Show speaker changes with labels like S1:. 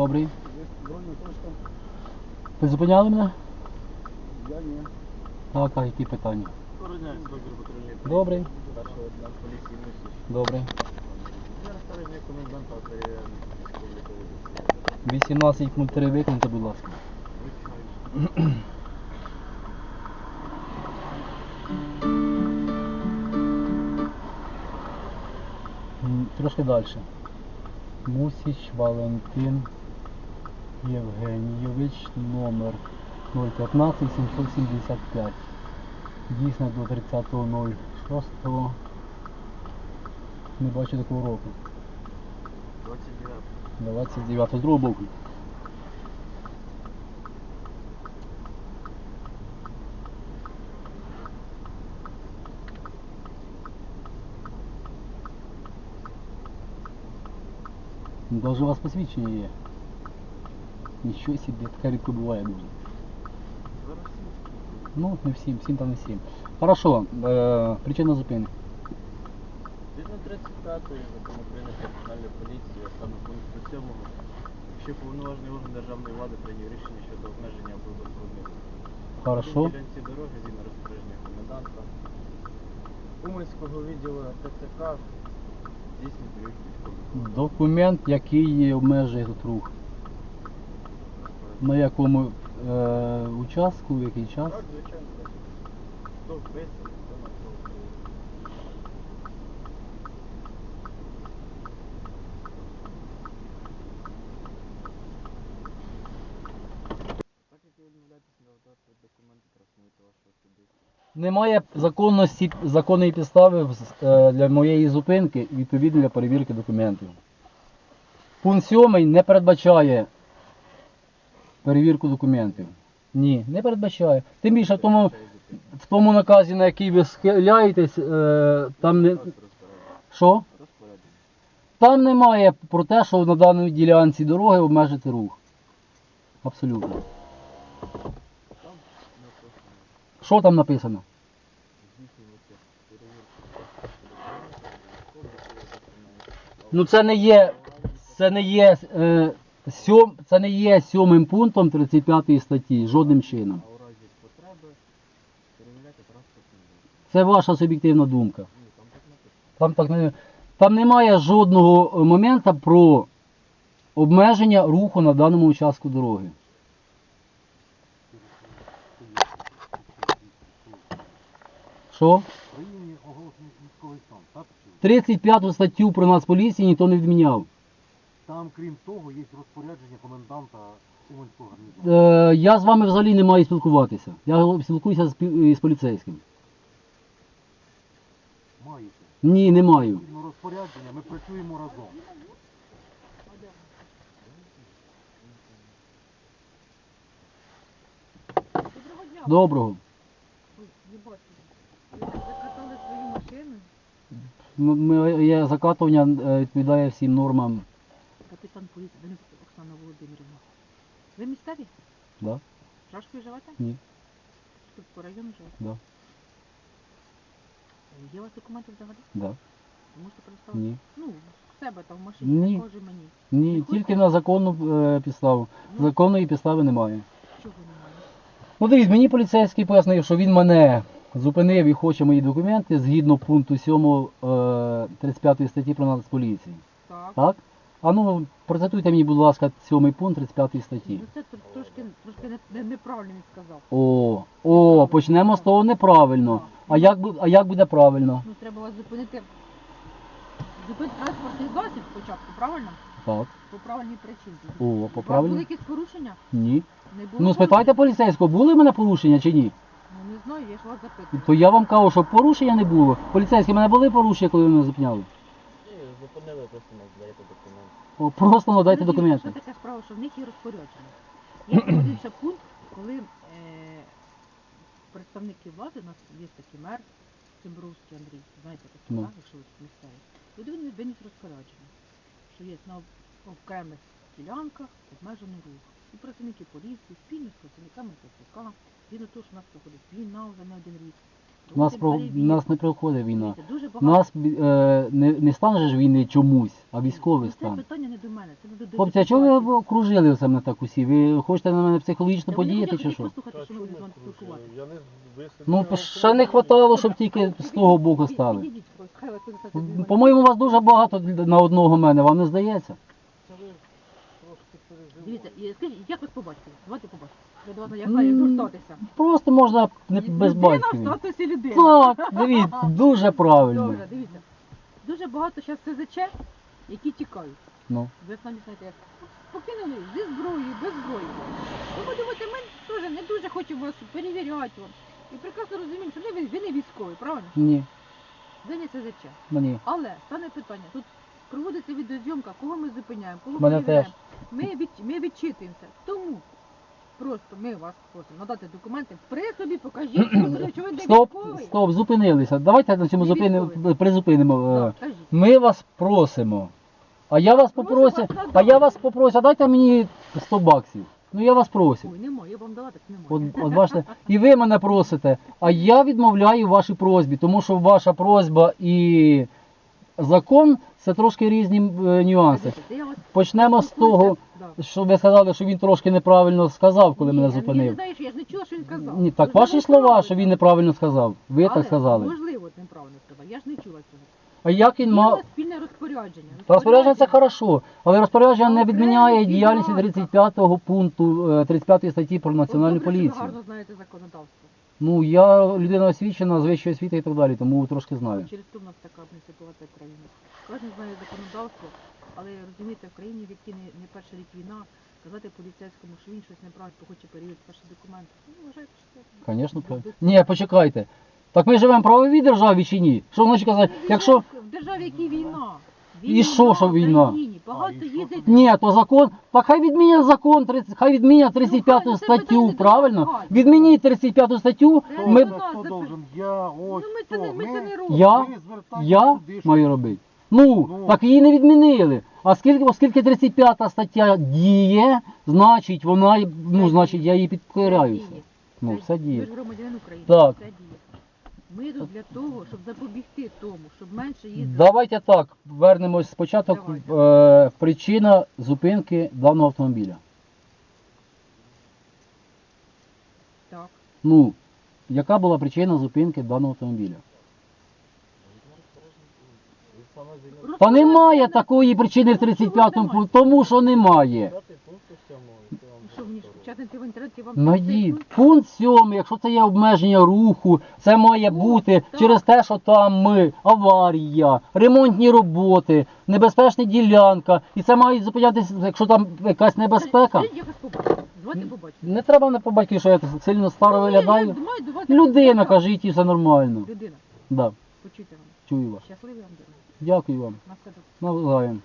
S1: Добрий. Ви зупиняли мене?
S2: я ні.
S1: Так, так, які питання? Добрий. Добрий.
S2: Я розпорядження коменданта перевіряємо
S1: 18 пункт 3 виконайте, будь ласка. Трошки далі. Мусіч Валентин Євгенійович, номер 015 775. Дійсно до 30.06. Не бачу такого року.
S2: 29.
S1: 29 з другого боку. Даже у вас посвідчення є. Нічого собі, таке рідко буває дуже. Ну, не всім, всім там не всім. Хорошо, е, причина зупинки.
S2: Згідно 35-ї закону України про національну поліцію, а саме пункту 7, якщо повноважений орган державної влади прийняв рішення щодо обмеження або
S1: Хорошо.
S2: Ділянці дороги згідно розпорядження коменданта Уманського відділу ТЦК здійснює перевірку військових.
S1: Документ, який обмежує тут рух. На якому е, участку, в який час? Немає законності, законної підстави е, для моєї зупинки відповідно для перевірки документів. Пункт 7 не передбачає перевірку документів. Ні, не передбачає. Тим більше в тому, в тому наказі, на який ви схиляєтесь, е, там не. Що? Там немає про те, що на даній ділянці дороги обмежити рух. Абсолютно. Що там написано? Ну це не є. Це не є. Е, сьом, це не є сьомим пунктом 35 статті, жодним чином.
S2: А у разі потреби перевіряти транспортний засіб.
S1: Це ваша суб'єктивна думка.
S2: Ні, там так написано.
S1: Там, так не, там немає жодного моменту про обмеження руху на даному участку дороги. Що?
S3: Країні оголошений військовий стан, так? чи?
S1: 35 статтю про Нацполіції ніхто не відміняв.
S3: Там, крім того, є розпорядження коменданта Уманського гарнізону.
S1: Е, я з вами взагалі не маю спілкуватися. Я спілкуюся з, пі- з поліцейським.
S3: Маєте.
S1: Ні, не маю.
S3: Розпорядження, ми працюємо разом.
S4: Доброго дня.
S1: Доброго.
S4: Ой, не бачу. Ви закатали свою машину?
S1: Ми- я закатування е, відповідає всім нормам.
S4: Поліції Данюк Оксана Володимирівна. Ви місцеві?
S1: Да?
S4: Шашкою живете?
S1: Ні.
S4: Тут по району живете?
S1: Да.
S4: Е, Є у вас документи взагалі?
S1: Да.
S4: Ви можете представити?
S1: Ні.
S4: Ну, в себе там в машині,
S1: Ні.
S4: не каже мені.
S1: Ні,
S4: Не
S1: тільки на законну е, підставу.
S4: Ну.
S1: Законної підстави немає.
S4: Чого немає?
S1: Ну дивіться, мені поліцейський пояснив, що він мене зупинив і хоче мої документи згідно пункту 7 е, 35 статті про Нацполіції.
S4: Так.
S1: Так? А ну, процитуйте мені, будь ласка, 7 пункт 35 статті.
S4: Ну це тр- трошки, трошки не, не, неправильно він сказав.
S1: О, о, почнемо з того неправильно. А як, бу- а як буде правильно?
S4: Ну треба вас зупинити. Зупинити транспортний засіб спочатку, правильно?
S1: Так.
S4: По правильній причині.
S1: О, по
S4: вас
S1: правильній?
S4: були якісь порушення?
S1: Ні.
S4: Не було
S1: Ну спитайте поліцейського, були в мене порушення чи ні?
S4: Ну не знаю, я ж вас запитую.
S1: То я вам кажу, що порушення не було. Поліцейські в мене були порушення, коли ви мене зупиняли?
S2: Зупинили, просто не здаєте документи.
S1: О, просто надайте документи.
S4: Що така справа, що в них є розпорядження. Я проводився пункт, коли е, представники влади, у нас є такий мер Цимбровський Андрій, знаєте такий,
S1: Ну.
S4: якщо ви тут місцеві. От він виніс розпорядження, що є на окремих ділянках обмежений рух. І працівники поліції спільно з працівниками ТЦК, згідно того, що у нас проходить війна вже не один рік,
S1: Нас, про, нас не проходить війна.
S4: Дивіться, Дуже багато.
S1: Нас е, не, не стан же ж війни чомусь, а військовий
S4: Ну, Це
S1: стан.
S4: питання не до мене, це не до
S1: Хлопці, а чого ви окружили мене так усі? Ви хочете на мене психологічно подіяти чи що?
S4: послухати, що ми будемо з вами спілкуватися.
S5: Я не висадив.
S1: Ну, п- ще не хватало, щоб тільки з того боку стали.
S4: Підійдіть, просто, хай вас тут це дві
S1: По-моєму, вас дуже багато на одного мене, вам не здається?
S5: Це ви трошки переживали.
S4: Дивіться, і скажіть, як вас побачите? Давайте побачите. Я до вас як
S1: М,
S4: звертатися.
S1: Просто можна не без
S4: Людина в
S1: батьків.
S4: статусі людини.
S1: Так, дивіться, дуже правильно.
S4: Добре, дивіться. Дуже багато зараз СЗЧ, які тікають.
S1: Ну,
S4: Ви самі знаєте, як покинули зі зброєю, без зброї. Ви подумайте, ми теж не дуже хочемо вас перевіряти вам. І прекрасно розуміємо, що ви, ви не військові, правильно?
S1: ні,
S4: Ви не СЗЧ.
S1: мені.
S4: Але стане питання, тут проводиться відеозйомка, кого ми зупиняємо, кого
S1: Мене
S4: перевіряємо. Ми, від, ми відчитуємося. Тому просто ми вас просимо надати документи, при собі покажіть, що ви не
S1: Стоп,
S4: військовий.
S1: стоп, зупинилися. Давайте на цьому
S4: Не
S1: зупинимо,
S4: військовий.
S1: призупинимо. Е,
S4: Так, кажіть.
S1: Ми вас просимо. А я вас попросив,
S4: вас
S1: а я вас попросив, а дайте мені 100 баксів. Ну я вас просив.
S4: Ой, немає, я вам дала, так немає.
S1: От, от бачите, і ви мене просите, а я відмовляю вашій просьбі, тому що ваша просьба і закон це трошки різні е, нюанси. Почнемо з того, що ви сказали, що він трошки неправильно сказав, коли мене зупинив.
S4: я ж не чула, що він казав.
S1: Ні, так ваші слова, що він неправильно сказав. Ви так сказали.
S4: Можливо, неправильно сказав. Я ж не чула цього.
S1: А як він мав.
S4: спільне розпорядження.
S1: Розпорядження це хорошо, але розпорядження не відміняє діяльність
S4: відмазка.
S1: 35 пункту е, 35 статті про національну
S4: що Ви гарно знаєте законодавство.
S1: Ну я людина освічена з вищої освіти і так далі, тому трошки знаю.
S4: Через то в нас така ситуація в країні. Кожен знає законодавство, але розумієте, в країні, в якій не, не перший рік війна, казати поліцейському, що він щось неправильно, хоче перевірити ваші документи. Ну, вважайте, що це...
S1: Звісно, правильно. Ні, почекайте. Так ми живемо в правовій державі чи ні? Що значить казати?
S4: Ну,
S1: Якщо
S4: В державі, якій війна.
S1: І що, що війна?
S4: Багато
S1: ні, то закон, так хай відмінять закон, 30 хай відмінять 35
S4: Ну, хай,
S1: статтю,
S4: питання
S1: правильно? Відмініть 35 статтю, ми,
S4: нас
S3: Хто должен? Я, ось
S4: Ну, ми це, не, ми це не робимо.
S1: Я? Я
S3: туди, що-
S1: маю робити. Ну,
S3: Ну.
S1: так її не відмінили. А скільки, оскільки 35 стаття діє, значить вона, ну, значить я
S4: Це
S1: підкоряюся. Ну, все діє.
S4: Ви ж громадянин України.
S1: Так.
S4: Це діє. Ми тут для того, щоб запобігти тому, щоб менше їздити.
S1: Давайте так, вернемось спочатку. Е, причина зупинки даного автомобіля.
S4: Так.
S1: Ну, яка була причина зупинки даного автомобіля? Та немає такої причини в
S4: Ну, чого
S1: 35-му, тому що немає.
S2: п'ятий пункт сьомого. який вам
S4: Що мені ж
S2: повторюю.
S4: чатнути в інтернеті вам
S1: Найдіть.
S4: Цей
S1: Пункт 7, якщо це є обмеження руху, це має
S4: О,
S1: бути
S4: так.
S1: через те, що там ми, аварія, ремонтні роботи, небезпечна ділянка. І це має зупинятися, якщо там якась небезпека. Не треба мене побачити, що я сильно старо
S4: Ну,
S1: виглядаю. Людина, кажіть, і все нормально.
S4: Людина,
S1: Да, чую вас.
S4: Щасливий вам день.
S1: Дякую вам. Навзаєм.